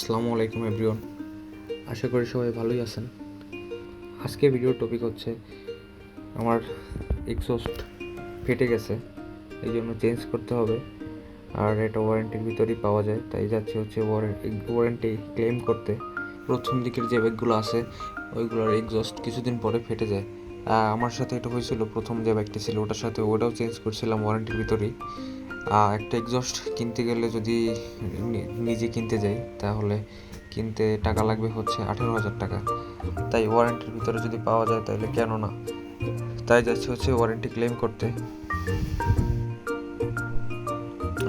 আসসালামু আলাইকুম, এভরিওয়ান। আশা করি সবাই ভালোই আছেন। আজকে ভিডিওর টপিক হচ্ছে, আমার এক্সস্ট ফেটে গেছে, এই জন্য চেঞ্জ করতে হবে। আর এটা ওয়ারেন্টির ভিতরেই পাওয়া যায়, তাই যাচ্ছে হচ্ছে ওয়ারেন্টি ক্লেম করতে। প্রথম দিকের যে ব্যাগগুলো আছে, ওইগুলোর এক্সস্ট কিছুদিন পরে ফেটে যায়। আমার সাথে এটা হয়েছিল, প্রথম যে ব্যাগটি ছিল, ওটার সাথে ওটাও চেঞ্জ করছিলাম ওয়ারেন্টির ভিতরেই। একটা এক্সস্ট কিনতে গেলে যদি নিজে কিনতে যাই তাহলে কিনতে টাকা লাগবে হচ্ছে আঠেরো হাজার টাকা। তাই ওয়ারেন্টির ভিতরে যদি পাওয়া যায় তাহলে কেন না? তাই যাচ্ছে হচ্ছে ওয়ারেন্টি ক্লেম করতে।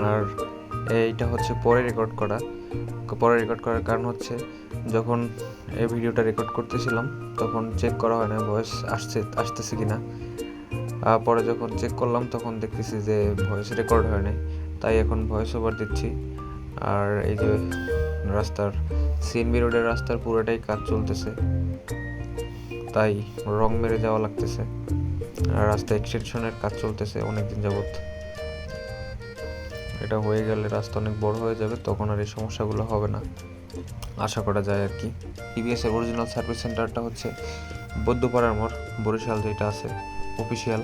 আর এইটা হচ্ছে পরে রেকর্ড করা। পরে রেকর্ড করার কারণ হচ্ছে যখন এই ভিডিওটা রেকর্ড করতেছিলাম তখন চেক করা হয় না ভয়েস আসছে আসতেছে কি না আহ, পরে যখন চেক করলাম, তখন দেখতেছি যে ভয়েস রেকর্ড হয় নাই। তাই এখন ভয়েস ওভার দিচ্ছি। আর এই যে রাস্তার সিএনবি রোডের রাস্তার পুরোটাই কাজ চলতেছে। তাই রং মেরে যাওয়া লাগতেছে। আর রাস্তা এক্সটেনশনের কাজ চলতেছে অনেক দিন যাবত এটা হয়ে গেলে রাস্তা অনেক বড় হয়ে যাবে, তখন আর এই সমস্যাগুলো হবে না। আশা করা যায় আর কি। টিভিএস এর অরিজিনাল সার্ভিস সেন্টারটা হচ্ছে বৌদ্ধপাড়ার মোড়, বরিশাল যেটা আছে। অফিসিয়াল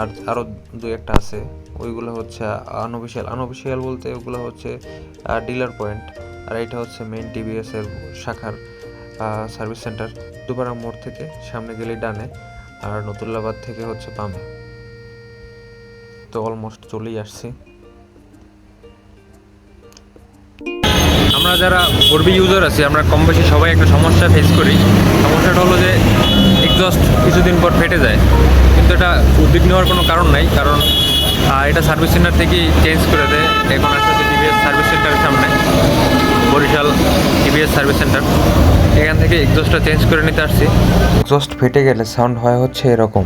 আর আরও দুই একটা আছে, ওইগুলো হচ্ছে আনঅফিসিয়াল আনঅফিসিয়াল বলতে ওগুলো হচ্ছে ডিলার পয়েন্ট আর এটা হচ্ছে মেইন টিভিএসের শাখার সার্ভিস সেন্টার দুপাড়া মোড় থেকে সামনে গেলে ডানে, আর নতুল্লাবাদ থেকে হচ্ছে বামে। তো অলমোস্ট চলেই আসছি। আমরা যারা ফোরবি ইউজার আছি, আমরা কম বেশি সবাই একটা সমস্যা ফেস করি। সমস্যাটা হলো যে এক্সস্ট কিছুদিন পর ফেটে যায়। কিন্তু এটা উদ্বিগ্ন হওয়ার কোনো কারণ নাই, কারণ এটা সার্ভিস সেন্টার থেকেই চেঞ্জ করে দেয়। এখন আসলে টিভিএস সার্ভিস সেন্টারের সামনে, বরিশাল টিভিএস সার্ভিস সেন্টার এখান থেকে এক্সস্টটা চেঞ্জ করে নিতে আসছি। এক্সস্ট ফেটে গেলে সাউন্ড হয় হচ্ছে এরকম।